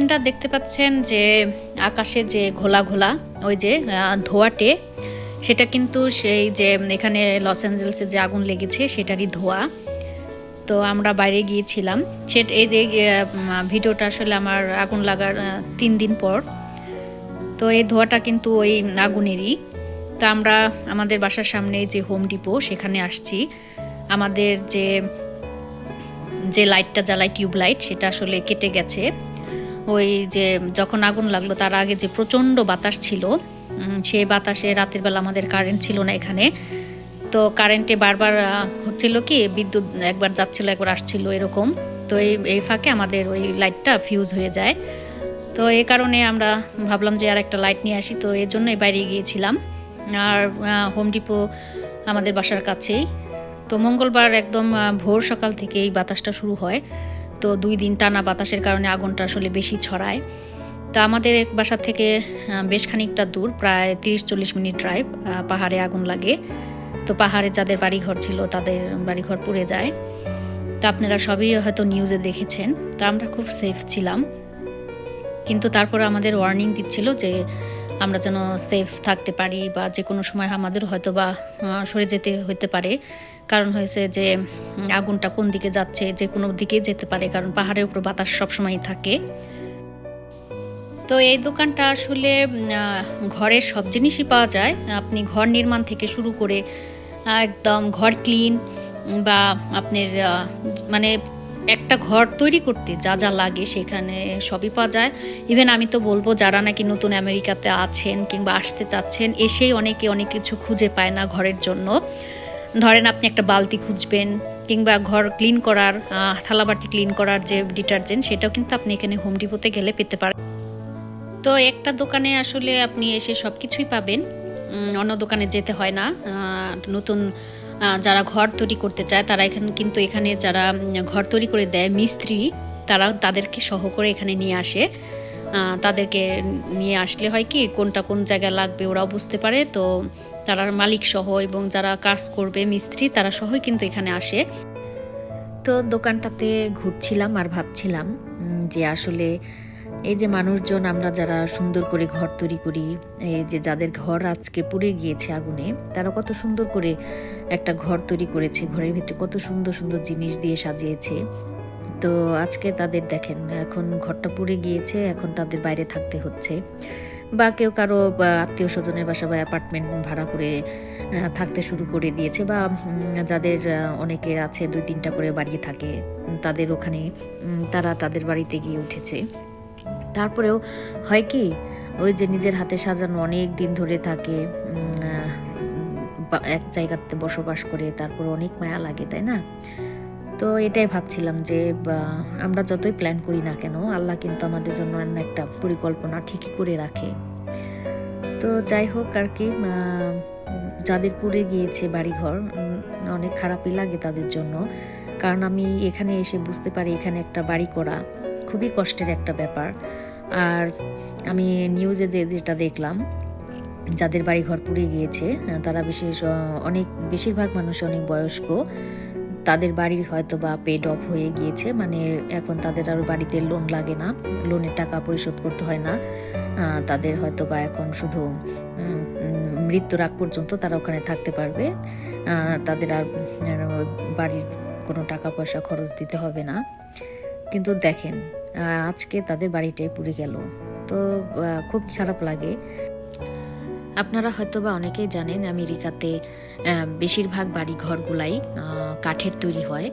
আপনারা দেখতে পাচ্ছেন যে আকাশে যে ঘোলা ঘোলা, ওই যে ধোঁয়াটে, সেটা কিন্তু সেই যে এখানে লস অ্যাঞ্জেলসে যে আগুন লেগেছে, সেটারই ধোঁয়া। তো আমরা বাইরে গিয়েছিলাম। সে এই ভিডিওটা আসলে আমার আগুন লাগার তিন দিন পর। তো এই ধোঁয়াটা কিন্তু ওই আগুনেরই। তো আমরা আমাদের বাসার সামনে যে হোম ডিপো সেখানে আসছি। আমাদের যে যে লাইটটা জ্বালাই টিউব লাইট সেটা আসলে কেটে গেছে। ওই যে যখন আগুন লাগল, তার আগে যে প্রচণ্ড বাতাস ছিল সেই বাতাসে রাতের বেলা আমাদের কারেন্ট ছিল না এখানে। তো কারেন্টে বারবার হচ্ছিল কি, বিদ্যুৎ একবার যাচ্ছিল, একবার আসছিল, এরকম। তো এই এই ফাঁকে আমাদের ওই লাইটটা ফিউজ হয়ে যায়। তো এই কারণে আমরা ভাবলাম যে আর একটা লাইট নিয়ে আসি। তো এর জন্যই বাইরে গিয়েছিলাম। আর হোম ডিপো আমাদের বাসার কাছেই। তো মঙ্গলবার একদম ভোর সকাল থেকে এই বাতাসটা শুরু হয়। তো দুই দিন টানা বাতাসের কারণে আগুনটা আসলে বেশি ছড়ায়। তো আমাদের এক বাসা থেকে বেশ খানিকটা দূর, প্রায় তিরিশ চল্লিশ মিনিট ড্রাইভ পাহাড়ে আগুন লাগে। তো পাহাড়ে যাদের বাড়িঘর ছিল, তাদের বাড়িঘর পুড়ে যায়। তা আপনারা সবই হয়তো নিউজে দেখেছেন। তা আমরা খুব সেফ ছিলাম। কিন্তু তারপর আমাদের ওয়ার্নিং দিচ্ছিল যে আমরা যেন সেফ থাকতে পারি বা যে কোনো সময় আমাদের হয়তো বা সরে যেতে হতে পারে। কারণ হয়েছে যে আগুনটা কোন দিকে যাচ্ছে, যে কোনো দিকে যেতে পারে, কারণ পাহাড়ের উপর বাতাস সবসময়ই থাকে। তো এই দোকানটা আসলে ঘরের সব জিনিসই পাওয়া যায়। আপনি ঘর নির্মাণ থেকে শুরু করে একদম ঘর ক্লিন বা আপনার মানে একটা ঘর তৈরি করতে যা যা লাগে সেখানে সবই পাওয়া যায়। ইভেন আমি তো বলব, যারা নাকি নতুন আমেরিকাতে আছেন কিংবা আসতে চাচ্ছেন, এসেই অনেকে অনেক কিছু খুঁজে পায় না ঘরের জন্য। ধরেন আপনি একটা বালতি খুঁজবেন কিংবা ঘর ক্লিন করার থালাবাটি ক্লিন করার যে ডিটারজেন্ট সেটাও কিন্তু আপনি এখানে হোম ডিপোতে গেলে পেতে পারেন। তো একটা দোকানে আসলে আপনি এসে সব কিছুই পাবেন অন্য দোকানে যেতে হয় না। নতুন যারা ঘর তৈরি করতে চায়, তারা এখানে কিন্তু এখানে যারা ঘর তৈরি করে দেয়, মিস্ত্রি, তারা তাদেরকে সহ করে এখানে নিয়ে আসে। তাদেরকে নিয়ে আসলে হয় কি, কোনটা কোন জায়গায় লাগবে ওরাও বুঝতে পারে। তো তারা মালিক সহ এবং যারা কাজ করবে মিস্ত্রি, তারা সহই কিন্তু এখানে আসে। তো দোকানটাতে ঘুরছিলাম আর ভাবছিলাম যে আসলে এই যে মানুষজন আমরা যারা সুন্দর করে ঘর তৈরি করি, এই যে যাদের ঘর আজকে পুড়ে গিয়েছে আগুনে, তারা কত সুন্দর করে একটা ঘর তৈরি করেছে, ঘরের ভিতরে কত সুন্দর সুন্দর জিনিস দিয়ে সাজিয়েছে। তো আজকে তাদের দেখেন, এখন ঘরটা পুড়ে গিয়েছে, এখন তাদের বাইরে থাকতে হচ্ছে। বা কেউ কারও আত্মীয় স্বজনের বাসা বা অ্যাপার্টমেন্ট ভাড়া করে থাকতে শুরু করে দিয়েছে বা যাদের অনেকের আছে দুই তিনটা করে বাড়ি থাকে, তাদের ওখানে তারা তাদের বাড়িতে গিয়ে উঠেছে। তারপরেও হয় কি, ওই যে নিজের হাতে সাজানো অনেক দিন ধরে থাকে এক জায়গাতে বসবাস করে, তারপর অনেক মায়া লাগে, তাই না? তো এটাই ভাবছিলাম যে আমরা যতই প্ল্যান করি না কেন, আল্লাহ কিন্তু আমাদের জন্য অন্য একটা পরিকল্পনা ঠিকই করে রাখে। তো যাই হোক আর কি যাদের পুড়ে গিয়েছে বাড়িঘর অনেক খারাপই লাগে তাদের জন্য। কারণ আমি এখানে এসে বুঝতে পারি, এখানে একটা বাড়ি করা খুবই কষ্টের একটা ব্যাপার। আর আমি নিউজে যেটা দেখলাম, যাদের বাড়ি ঘর পুড়ে গিয়েছে তারা বিশেষ অনেক, বেশিরভাগ মানুষ অনেক বয়স্ক, তাদের বাড়ির হয়তো বা পেড অফ হয়ে গিয়েছে মানে এখন তাদের আর বাড়িতে লোন লাগে না লোনের টাকা পরিশোধ করতে হয় না তাদের হয়তো বা এখন শুধু মৃত্যুর আগ পর্যন্ত তারা ওখানে থাকতে পারবে তাদের আর বাড়ির কোনো টাকা পয়সা খরচ দিতে হবে না। কিন্তু দেখেন আজকে তাদের বাড়িটাই পুড়ে গেল। তো খুব খারাপ লাগে। আপনারা হয়তো বা অনেকেই জানেন আমেরিকাতে বেশিরভাগ বাড়ি ঘরগুলাই কাঠের তৈরি হয়।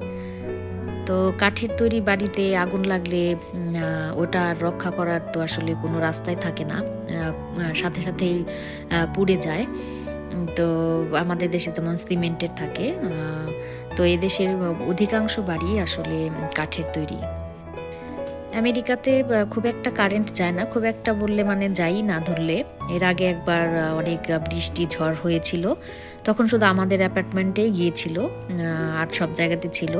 তো কাঠের তৈরি বাড়িতে আগুন লাগলে ওটা রক্ষা করার তো আসলে কোনো রাস্তাই থাকে না। সাথে সাথেই পুড়ে যায়। তো আমাদের দেশে যেমন সিমেন্টের থাকে। তো এদেশের অধিকাংশ বাড়ি আসলে কাঠের তৈরি। আমেরিকাতে খুব একটা কারেন্ট যায় না। খুব একটা বললে মানে যাই না ধরলে। এর আগে একবার অনেক বৃষ্টি, ঝড় হয়েছিল। তখন শুধু আমাদের অ্যাপার্টমেন্টেই গিয়েছিল। আর সব জায়গাতে ছিল।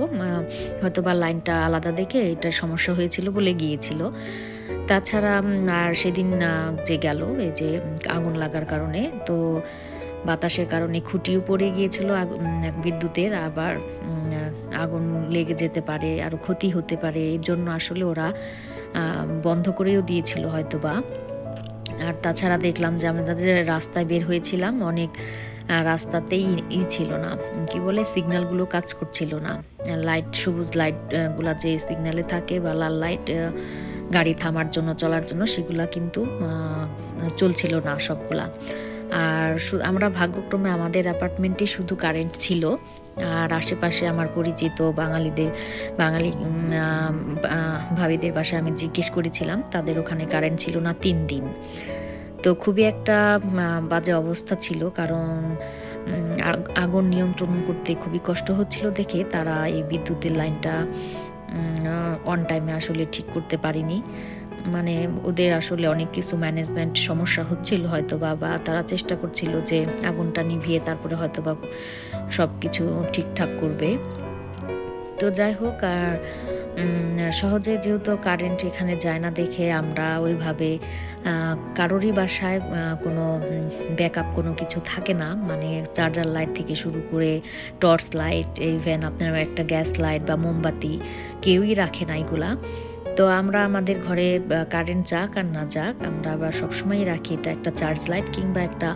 হয়তো বা লাইনটা আলাদা দেখে এটা সমস্যা হয়েছিল বলে গিয়েছিল। তাছাড়া আর সেদিন যে গেল, এই যে আগুন লাগার কারণে, তো বাতাসের কারণে খুঁটিও পড়ে গিয়েছিল বিদ্যুতের আবার আগুন লেগে যেতে পারে আরও ক্ষতি হতে পারে এর জন্য আসলে ওরা বন্ধ করেও দিয়েছিল হয়তো বা আর তাছাড়া দেখলাম যে আমাদের রাস্তায় বের হয়েছিলাম অনেক রাস্তাতেই ই ছিল না কি বলে সিগন্যালগুলো কাজ করছিল না। লাইট সবুজ লাইট আহ, গুলা যে সিগন্যালে থাকে বা লাল লাইট গাড়ি থামার জন্য চলার জন্য সেগুলা কিন্তু চলছিল না সবগুলা। আর আমরা ভাগ্যক্রমে আমাদের অ্যাপার্টমেন্টে শুধু কারেন্ট ছিল। আর আশেপাশে আমার পরিচিত বাঙালিদের, বাঙালি ভাবিদের বাসায় আমি জিজ্ঞেস করেছিলাম, তাদের ওখানে কারেন্ট ছিল না তিন দিন। তো খুবই একটা বাজে অবস্থা ছিল কারণ আগ- আগুন নিয়ন্ত্রণ করতে খুবই কষ্ট হচ্ছিল দেখে। তারা এই বিদ্যুতের লাইনটা অন টাইমে আসলে ঠিক করতে পারিনি। মানে ওদের আসলে অনেক কিছু ম্যানেজমেন্ট সমস্যা হচ্ছিল হয়তো বা বা তারা চেষ্টা করছিল যে আগুনটা নিভিয়ে তারপরে হয়তো বা সব কিছু ঠিকঠাক করবে। তো যাই হোক, আর সহজে যেহেতু কারেন্ট এখানে যায় না দেখে আমরা ওইভাবে কারোরই বাসায় কোনো ব্যাকআপ কোনো কিছু থাকে না। মানে চার্জার লাইট থেকে শুরু করে টর্চ লাইট ইভেন আপনার একটা গ্যাস লাইট বা মোমবাতি কেউই রাখে না এগুলা। তো আমরা আমাদের ঘরে কারেন্ট যাক আর না যাক, আমরা আবার সবসময় রাখি এটা একটা চার্জ লাইট কিংবা একটা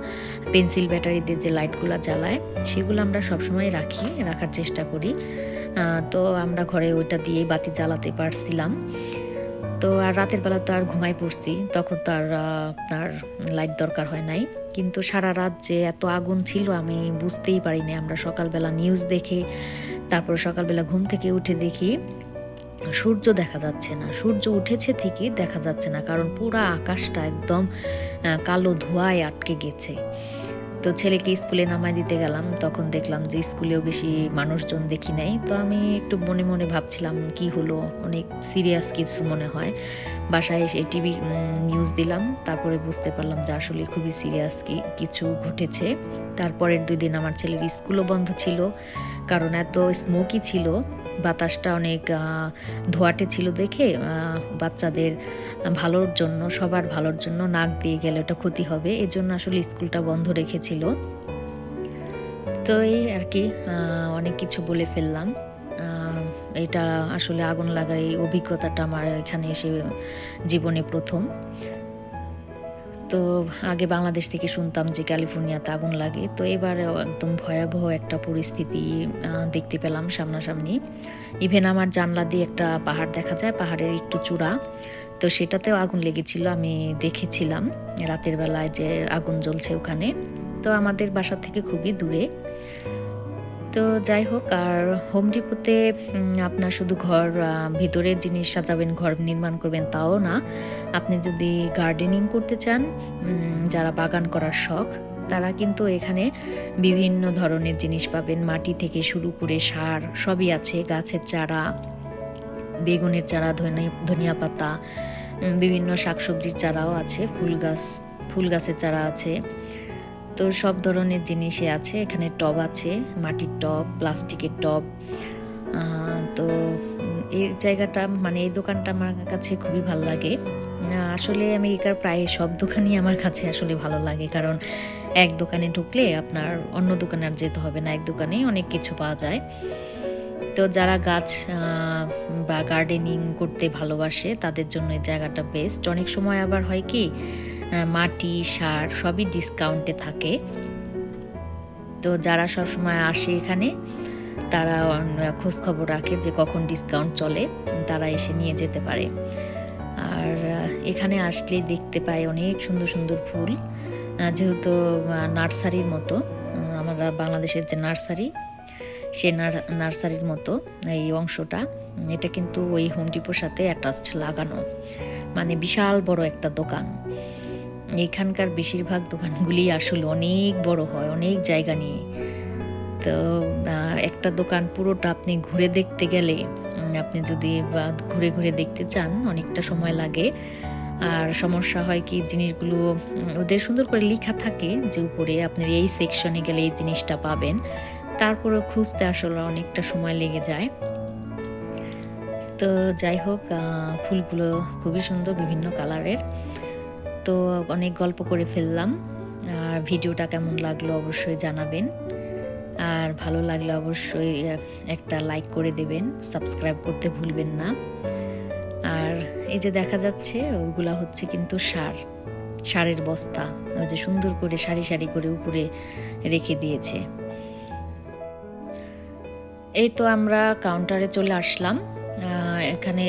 পেন্সিল ব্যাটারি দিয়ে যে লাইটগুলো জ্বালায়, সেগুলো আমরা সবসময় রাখি, রাখার চেষ্টা করি। তো আমরা ঘরে ওইটা দিয়ে বাতি জ্বালাতে পারছিলাম। তো আর রাতের বেলা তো আর ঘুমাই পড়ছি, তখন তো আর আপনার লাইট দরকার হয় নাই। কিন্তু সারা রাত যে এত আগুন ছিল, আমি বুঝতেই পারিনি। আমরা সকালবেলা নিউজ দেখে, তারপর সকালবেলা ঘুম থেকে উঠে দেখি সূর্য দেখা যাচ্ছে না। সূর্য উঠেছে ঠিকই দেখা যাচ্ছে না, কারণ পুরো আকাশটা একদম কালো ধোঁয়ায় আটকে গেছে। তো ছেলেকে স্কুলে নামায় দিতে গেলাম, তখন দেখলাম যে স্কুলেও বেশি মানুষজন দেখি নাই। তো আমি একটু মনে মনে ভাবছিলাম কি হলো, অনেক সিরিয়াস কিছু মনে হয়। বাসায় এসে টিভি নিউজ দিলাম, তারপরে বুঝতে পারলাম যে আসলে খুবই সিরিয়াস কি, কিছু ঘটেছে। তারপরের দুই দিন আমার ছেলের স্কুলও বন্ধ ছিল, কারণ এত স্মোকি ছিল। বাতাসটা অনেক ধোঁয়াটে ছিল দেখে বাচ্চাদের ভালোর জন্য, সবার ভালোর জন্য নাক দিয়ে গেলে ওটা ক্ষতি হবে। এজন্য আসলে স্কুলটা বন্ধ রেখেছিল। তো এই আর কি অনেক কিছু বলে ফেললাম। এটা আসলে আগুন লাগার এই অভিজ্ঞতাটা আমার এখানে এসে জীবনে প্রথম। তো আগে বাংলাদেশ থেকে শুনতাম যে ক্যালিফোর্নিয়াতে আগুন লাগে। তো এবারে একদম ভয়াবহ একটা পরিস্থিতি দেখতে পেলাম সামনাসামনি। ইভেন আমার জানলা দিয়ে একটা পাহাড় দেখা যায়, পাহাড়ের একটু চূড়া। তো সেটাতেও আগুন লেগেছিল, আমি দেখেছিলাম রাতের বেলায় যে আগুন জ্বলছে ওখানে। তো আমাদের বাসা থেকে খুবই দূরে। তো যাই হোক, আর হোম ডিপোতে আপনার শুধু ঘর ভিতরের জিনিস সাজাবেন, ঘর নির্মাণ করবেন, তাও না। আপনি যদি গার্ডেনিং করতে চান যারা বাগান করার শখ, তারা কিন্তু এখানে বিভিন্ন ধরনের জিনিস পাবেন। মাটি থেকে শুরু করে সার, সবই আছে। গাছের চারা, বেগুনের চারা, ধনে- ধনিয়া পাতা বিভিন্ন শাকসবজির চারাও আছে। ফুল গাছ, ফুল গাছের চারা আছে। তো সব ধরনের জিনিসই আছে। এখানে টব আছে, মাটির টব, প্লাস্টিকের টব। তো এই জায়গাটা মানে এই দোকানটা আমার কাছে খুবই ভালো লাগে। আসলে আমেরিকার প্রায় সব দোকানই আমার কাছে আসলে ভালো লাগে। কারণ এক দোকানে ঢুকলে আপনার অন্য দোকানে আর যেতে হবে না। এক দোকানেই অনেক কিছু পাওয়া যায়। তো যারা গাছ বা গার্ডেনিং করতে ভালোবাসে, তাদের জন্য এই জায়গাটা বেস্ট অনেক সময় আবার হয় কি মাটি, সার সবই ডিসকাউন্টে থাকে। তো যারা সব সময় আসে এখানে, তারা খোঁজ খবর রাখে যে কখন ডিসকাউন্ট চলে, তারা এসে নিয়ে যেতে পারে। আর এখানে আসলে দেখতে পাই অনেক সুন্দর সুন্দর ফুল। যেহেতু নার্সারির মতো আমরা বাংলাদেশের যে নার্সারি, সে নার- নার্সারির মতো এই অংশটা, এটা কিন্তু ওই হোম ডিপোর সাথে অ্যাটাচড লাগানো। মানে বিশাল বড় একটা দোকান। এখানকার বেশিরভাগ দোকানগুলি আসলে অনেক বড় হয়, অনেক জায়গা নিয়ে। তো একটা দোকান পুরোটা আপনি ঘুরে দেখতে গেলে আপনি যদি ঘুরে ঘুরে দেখতে চান, অনেকটা সময় লাগে। আর সমস্যা হয় কি, জিনিসগুলো ওদের সুন্দর করে লেখা থাকে যে উপরে আপনি এই সেকশনে গেলে এই জিনিসটা পাবেন। তারপরে খুঁজতে আসলে অনেকটা সময় লেগে যায়। তো, যাই হোক ফুলগুলো খুবই সুন্দর বিভিন্ন কালারের তো অনেক গল্প করে ফেললাম। আর ভিডিওটা কেমন লাগল অবশ্যই জানাবেন। আর ভালো লাগলে অবশ্যই একটা লাইক করে দেবেন সাবস্ক্রাইব করতে ভুলবেন না। আর এই যে দেখা যাচ্ছে, ওগুলা হচ্ছে কিন্তু সার, সারের বস্তা। ওই যে সুন্দর করে সারি সারি করে উপরে রেখে দিয়েছে। এই তো আমরা কাউন্টারে চলে আসলাম। এখানে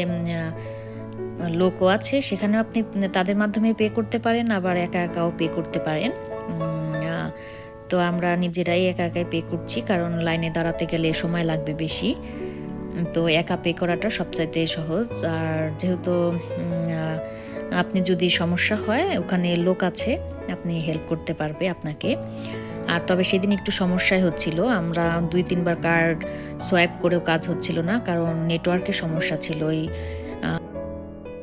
লোকও আছে, সেখানেও আপনি তাদের মাধ্যমে পে করতে পারেন, আবার একা একাও পে করতে পারেন। তো আমরা নিজেরাই একা একাই পে করছি, কারণ লাইনে দাঁড়াতে গেলে সময় লাগবে বেশি। তো একা পে করাটা সবচাইতে সহজ। আর যেহেতু আপনি যদি সমস্যা হয়, ওখানে লোক আছে, আপনি হেল্প করতে পারবে আপনাকে। আর তবে সেদিন একটু সমস্যাই হচ্ছিল, আমরা দুই তিনবার কার্ড সোয়াইপ করেও কাজ হচ্ছিল না, কারণ নেটওয়ার্কের সমস্যা ছিল। ওই